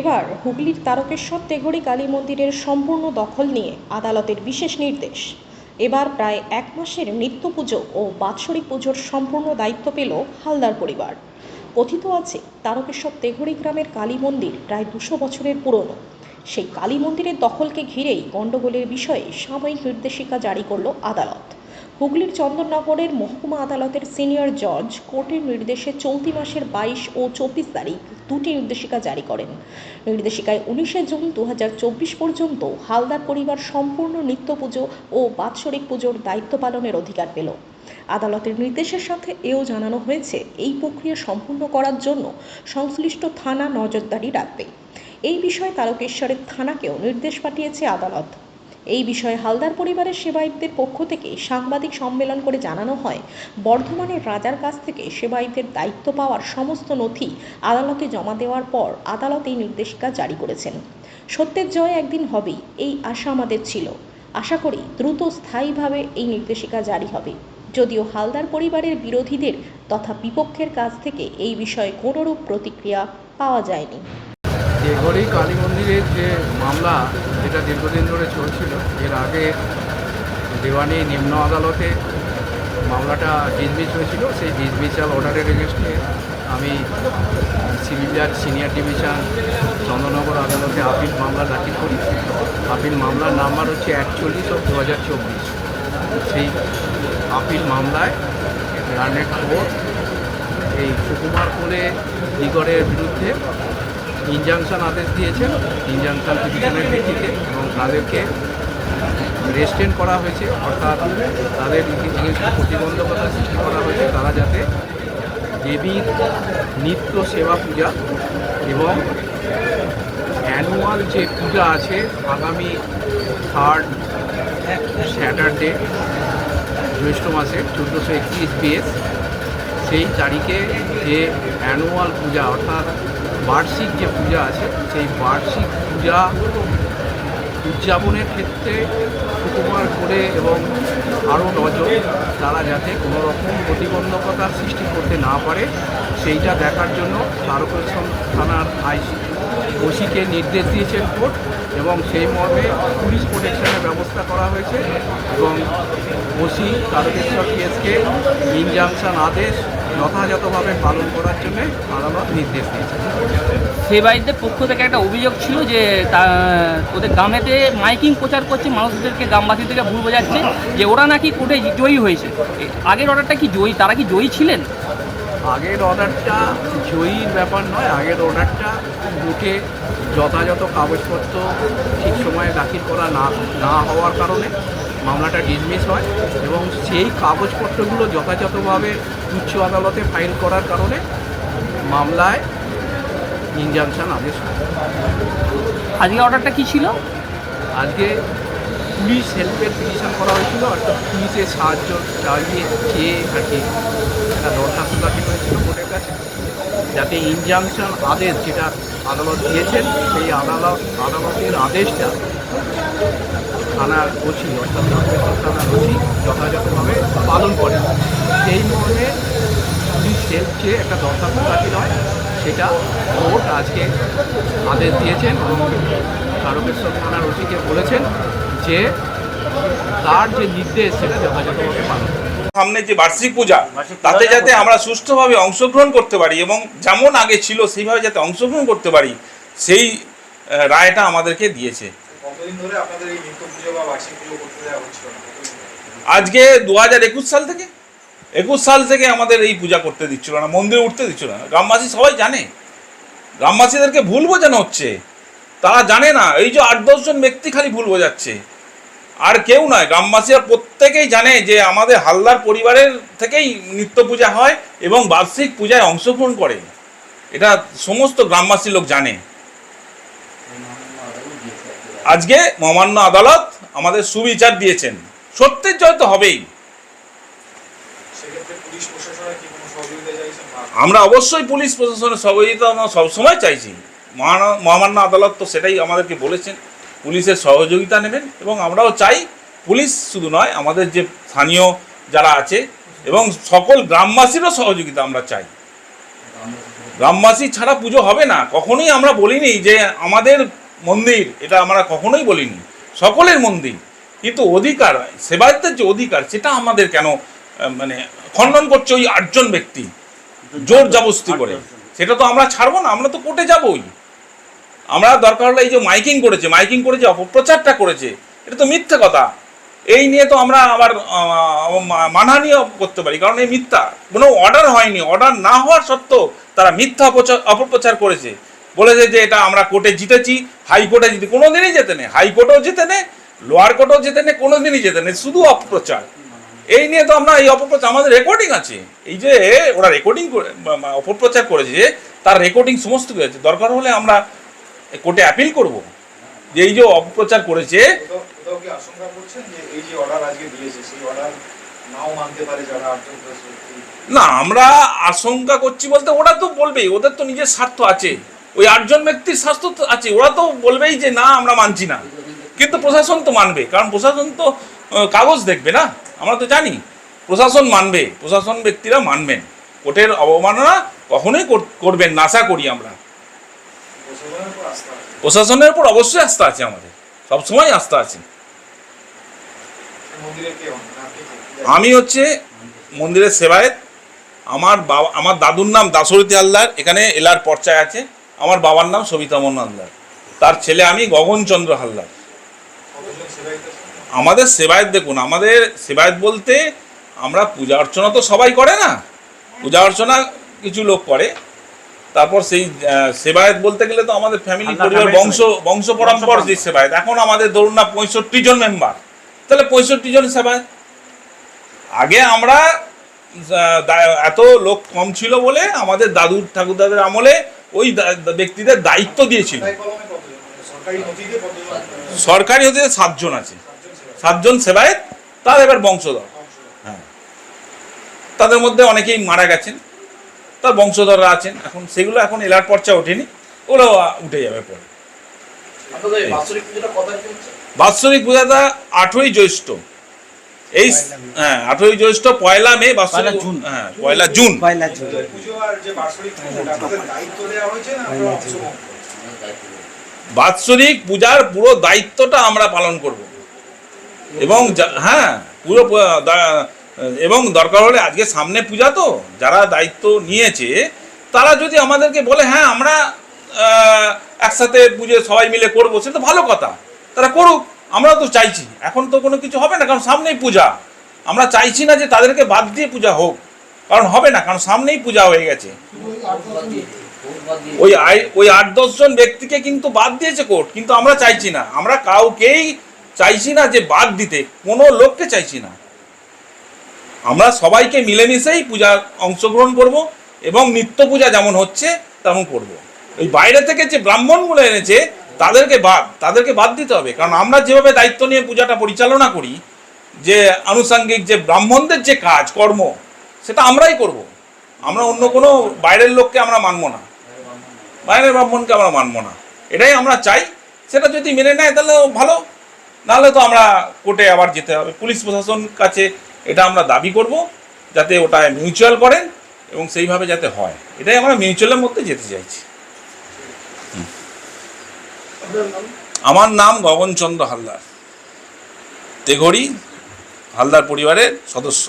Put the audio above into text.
এবার হুগলির তারকেশ্বর তেঘড়ি কালী মন্দিরের সম্পূর্ণ দখল নিয়ে আদালতের বিশেষ নির্দেশ। এবার প্রায় এক মাসের নিত্য পুজো ও বাৎসরিক পুজোর সম্পূর্ণ দায়িত্ব পেল হালদার পরিবার। কথিত আছে, তারকেশ্বর তেঘড়ি গ্রামের কালী মন্দির প্রায় দুশো বছরের পুরনো। সেই কালী মন্দিরের দখলকে ঘিরেই গণ্ডগোলের বিষয়ে সাময়িক নির্দেশিকা জারি করল আদালত। হুগলির চন্দননগরের মহকুমা আদালতের সিনিয়র জজ কোর্টের নির্দেশে চলতি মাসের বাইশ ও চব্বিশ তারিখ দুটি নির্দেশিকা জারি করেন। নির্দেশিকায় উনিশে জুন দু হাজার চব্বিশ পর্যন্ত হালদার পরিবার সম্পূর্ণ নিত্য পুজো ও বাৎসরিক পুজোর দায়িত্ব পালনের অধিকার পেল। আদালতের নির্দেশের সাথে এও জানানো হয়েছে, এই প্রক্রিয়া সম্পূর্ণ করার জন্য সংশ্লিষ্ট থানা নজরদারি রাখবে। এই বিষয়ে তারকেশ্বরের থানাকেও নির্দেশ পাঠিয়েছে আদালত। এই বিষয়ে হালদার পরিবারের সেবায়িতদের পক্ষ থেকে সাংবাদিক সম্মেলন করে জানানো হয়, বর্ধমানের রাজার কাছ থেকে সেবায়িতের দায়িত্ব পাওয়ার সমস্ত নথি আদালতে জমা দেওয়ার পর আদালত এই নির্দেশিকা জারি করেছেন। সত্যের জয় একদিন হবেই, এই আশা আমাদের ছিল। আশা করি দ্রুত স্থায়ীভাবে এই নির্দেশিকা জারি হবে। যদিও হালদার পরিবারের বিরোধীদের তথা বিপক্ষের কাছ থেকে এই বিষয়ে কোনোরূপ প্রতিক্রিয়া পাওয়া যায়নি। দেঘরি কালী মন্দিরের যে মামলা, যেটা দীর্ঘদিন ধরে চলছিল, এর আগে দেওয়ানি নিম্ন আদালতে মামলাটা ডিসমিস হয়েছিল। সেই ডিসমিসাল অর্ডারের এগেনস্টে আমি সিভিল জাজ সিনিয়র ডিভিশন, চন্দ্রনগর আদালতে আপিল মামলা দাখিল করি। আপিল মামলার নাম্বার হচ্ছে একচল্লিশ ও দু হাজার চব্বিশ। সেই আপিল মামলায় রানের খবর এই সুকুমার কোলে দিগরের বিরুদ্ধে ইনজাংশন আদেশ দিয়েছেন ইনজাংশন পিটিশনের ভিত্তিতে এবং তাদেরকে রেস্টেন করা হয়েছে, অর্থাৎ তাদের প্রতিবন্ধকতা সৃষ্টি করা হয়েছে, তারা যাতে দেবীর নিত্য সেবা পূজা এবং অ্যানুয়াল যে পূজা আছে, আগামী থার্ড স্যাটারডে জ্যৈষ্ঠ মাসে চোদ্দোশো একত্রিশ বিএস সেই তারিখে যে অ্যানুয়াল পূজা, অর্থাৎ বার্ষিক যে পূজা আছে, সেই বার্ষিক পূজা উদযাপনের ক্ষেত্রে সুকুমার করে এবং আরও নজর তারা যাতে কোনো রকম প্রতিবন্ধকতার সৃষ্টি করতে না পারে, সেইটা দেখার জন্য তারকেশ্বর থানার আইসি ওসিকে নির্দেশ দিয়েছেন কোর্ট এবং সেই মর্মে পুলিশ প্রোটেকশনের ব্যবস্থা করা হয়েছে এবং ওসি তারকেশ্বর কেসকে ইনজাংশন আদেশ যথাযথভাবে পালন করার জন্য আদালত নির্দেশ দিয়েছে। সেবায়িতদের পক্ষ থেকে একটা অভিযোগ ছিল যে তা ওদের গ্রামেতে মাইকিং প্রচার করছে মানুষদেরকে গ্রামবাসীদেরকে ভুল বোঝাচ্ছে যে ওরা নাকি কোর্টে জয়ী হয়েছে। আগের অর্ডারটা কি জয়ী তারা কি জয়ী ছিলেন? আগের অর্ডারটা জয়ীর ব্যাপার নয় আগের অর্ডারটা কোর্টে যথাযথ কাগজপত্র ঠিক সময়ে দাখিল করা না না হওয়ার কারণে মামলাটা ডিসমিস হয় এবং সেই কাগজপত্রগুলো যথাযথভাবে উচ্চ আদালতে ফাইল করার কারণে মামলায় ইনজাংশন আদেশ আজকে অর্ডারটা কি ছিল? আজকে পুলিশ হেল্পের পিটিশন করা হয়েছিল অর্থাৎ পুলিশের সাহায্য চালিয়ে চেয়ে আর কি একটা দরখাস্ত দাখিল হয়েছিল কোর্টের কাছে। যাতে ইনজাংশন আদেশ যেটা আদালত দিয়েছেন সেই আদালত আদালতের আদেশটা থানার ওসি অর্থাৎ থানার ওসি যথাযথভাবে পালন করে সেই মর্মে পুলিশ চেয়ে একটা দরখাস্ত দাখিল হয় সেটা কোর্ট আজকে আদেশ দিয়েছেন এবং তারকেশ্বর থানার ওসিকে বলেছেন যে তার যে নির্দেশ সেটা যথাযথভাবে পালন সামনে যে বার্ষিক পূজা তাতে যাতে আমরা সুষ্ঠুভাবে অংশগ্রহণ করতে পারি এবং যেমন আগে ছিল সেইভাবে যাতে অংশগ্রহণ করতে পারি সেই রায়টা আমাদেরকে দিয়েছে। আজকে দু হাজার একুশ সাল থেকে, একুশ সাল থেকে আমাদের এই পূজা করতে দিচ্ছিল না, মন্দিরে উঠতে দিচ্ছিল না। গ্রামবাসী সবাই জানে। গ্রামবাসীদেরকে ভুল বোঝানো হচ্ছে। তারা জানে না, এই যে আট দশজন ব্যক্তি খালি ভুল বোঝাচ্ছে। আর কেউ নয়, গ্রামবাসীরা প্রত্যেকেই জানে যে আমাদের হালদার পরিবারের থেকেই নিত্য পূজা হয় এবং বার্ষিক পূজায় অংশগ্রহণ করে। এটা সমস্ত গ্রামবাসী লোক জানে। আজকে মহামান্য আদালত আমাদের সুবিচার দিয়েছেন। সত্যের জয় তো হবেই। আমরা অবশ্যই পুলিশ প্রশাসনের সহযোগিতা আমরা সবসময় চাইছি। মহামান্য আদালত তো সেটাই আমাদেরকে বলেছেন। পুলিশের সহযোগিতা নেবেন এবং আমরাও চাই পুলিশ শুধু নয় আমাদের যে স্থানীয় যারা আছে এবং সকল গ্রামবাসীরও সহযোগিতা আমরা চাই। গ্রামবাসী ছাড়া পুজো হবে না। কখনোই আমরা বলিনি যে আমাদের মন্দির এটা আমরা কখনোই বলিনি। সকলের মন্দির। কিন্তু অধিকার সেবায়তের যে অধিকার সেটা আমাদের কেন মানে খণ্ডন করছে ওই আটজন ব্যক্তি জোর জবস্তি করে। সেটা তো আমরা ছাড়বো না আমরা তো কোর্টে যাবোই। আমরা দরকার হলে এই যে মাইকিং করেছে মাইকিং করে যে অপপ্রচারটা করেছে এটা তো মিথ্যে কথা। এই নিয়ে তো আমরা আবার মানহানিও করতে পারি কারণ এই মিথ্যা। কোনো অর্ডার হয়নি। অর্ডার না হওয়ার সত্ত্বেও তারা মিথ্যা অপপ্রচার করেছে। বলেছে যে এটা আমরা কোর্টে জিতেছি হাইকোর্টে জিতে কোনো দিনই যেতে নেই। হাইকোর্টেও যেতে নেই লোয়ার কোর্টেও যেতে নেই কোনো দিনই যেতে নেই শুধু অপপ্রচার। এই নিয়ে তো আমরা এই অপপ্রচার আমাদের রেকর্ডিং আছে। এই যে ওরা রেকর্ডিং অপপ্রচার করেছে তার রেকর্ডিং সমস্ত কিছু আছে। দরকার হলে আমরা কোর্টে অ্যাপিল করব। যে এই যে অপপ্রচার করেছে না আমরা আশঙ্কা করছি বলতে ওরা তো বলবেই ওদের তো নিজের স্বার্থ আছে। ওই আটজন ব্যক্তির স্বাস্থ্য তো আছে, ওরা তো বলবেই যে না, আমরা মানছি না। কিন্তু প্রশাসন তো মানবে, কারণ প্রশাসন তো কাগজ দেখবে না, আমরা তো জানি। প্রশাসন মানবে, প্রশাসন ব্যক্তিরা মানবেন। কোর্টের অবমাননা কখনোই কর- করবেন না, আশা করি আমরা। প্রশাসনের উপর অবশ্যই আস্থা আছে আমাদের, সবসময় আস্থা আছে? আমি হচ্ছে মন্দিরের সেবায়েত, আমার বাবা, আমার দাদুর নাম দাসরথী হালদার, এখানে এলার পর্চায় আছে। আমার বাবার নাম সবিতা সবিতামন হালদার। তার ছেলে আমি গগনচন্দ্র হালদার? আমাদের সেবায়ত দেখুন আমাদের সেবায়েত বলতে আমরা পূজা অর্চনা তো সবাই করে না? পূজা অর্চনা কিছু লোক করে। তারপর সেই সেবায়েত বলতে গেলে তো আমাদের ফ্যামিলি পরিবার বংশ বংশ পরম্পর যে সেবায়ত। এখন আমাদের ধরুন না পঁয়ষট্টি জন মেম্বার তাহলে পঁয়ষট্টি জন সেবায়েত। আগে আমরা এত লোক কম ছিল বলে আমাদের দাদুর ঠাকুরদাদের আমলে ওই ব্যক্তিদের দায়িত্ব দিয়েছিল। সরকারি হতে সাতজন আছে। সাতজন সেবায়িত তার এবার বংশধর। হ্যাঁ। তাদের মধ্যে অনেকেই মারা গেছেন। তার বংশধররা আছেন। এখন সেগুলো এখন এলার পর্চা ওঠেনি। আহ, উঠে যাবে পরে। বাৎসরিক পুজোটা বাৎসরিক আঠেরোই জ্যৈষ্ঠ। এই হ্যাঁ আঠেরোই জ্যৈষ্ঠ পয়লা মে বাৎসরিক পয়লা জুন। হ্যাঁ পয়লা জুন। পয়লা জুন। পুজো আর যে বাৎসরিক পূজার পুরো দায়িত্বটা আমরা পালন করব। এবং হ্যাঁ পুরো এবং দরকার হলে আজকে সামনে পূজা তো যারা দায়িত্ব নিয়েছে তারা যদি আমাদেরকে বলে হ্যাঁ আমরা একসাথে পুজো সবাই মিলে করব সে তো ভালো কথা। তারা করুক। আমরা তো চাইছি। এখন তো কোনো কিছু হবে না, কারণ সামনেই পূজা। আমরা চাইছি না যে তাদেরকে বাদ দিয়ে পূজা হোক, কারণ হবে না, কারণ সামনেই পূজা হয়ে গেছে। ওই ওই আট দশজন ব্যক্তিকে কিন্তু বাদ দিয়েছে কোর্ট, কিন্তু আমরা চাইছি না। আমরা কাউকেই চাইছি না যে বাদ দিতে, কোনো লোককে চাইছি না। আমরা সবাইকে মিলেমিশেই পূজা অংশগ্রহণ করব এবং নিত্য পূজা যেমন হচ্ছে, তেমন করব। ওই বাইরে থেকে যে ব্রাহ্মণগুলো এনেছে তাদেরকে বাদ তাদেরকে বাদ দিতে হবে। কারণ আমরা যেভাবে দায়িত্ব নিয়ে পূজাটা পরিচালনা করি, যে আনুষঙ্গিক, যে ব্রাহ্মণদের যে কাজ, কর্ম, সেটা আমরাই করব। আমরা অন্য কোনো বাইরের লোককে আমরা মানবো না। বাইরের ব্রাহ্মণকে আমরা মানবো না। এটাই আমরা চাই। সেটা যদি মেনে নেয়, তাহলে ভালো। নাহলে তো আমরা কোর্টে আবার যেতে হবে। পুলিশ প্রশাসন কাছে এটা আমরা দাবি করব, যাতে ওটা মিউচুয়াল করেন এবং সেইভাবে যাতে হয়। এটাই আমরা মিউচুয়ালের মধ্যে যেতে চাইছি। আমার নাম গগনচন্দ্র হালদার। তেঘড়ি হালদার পরিবারের সদস্য।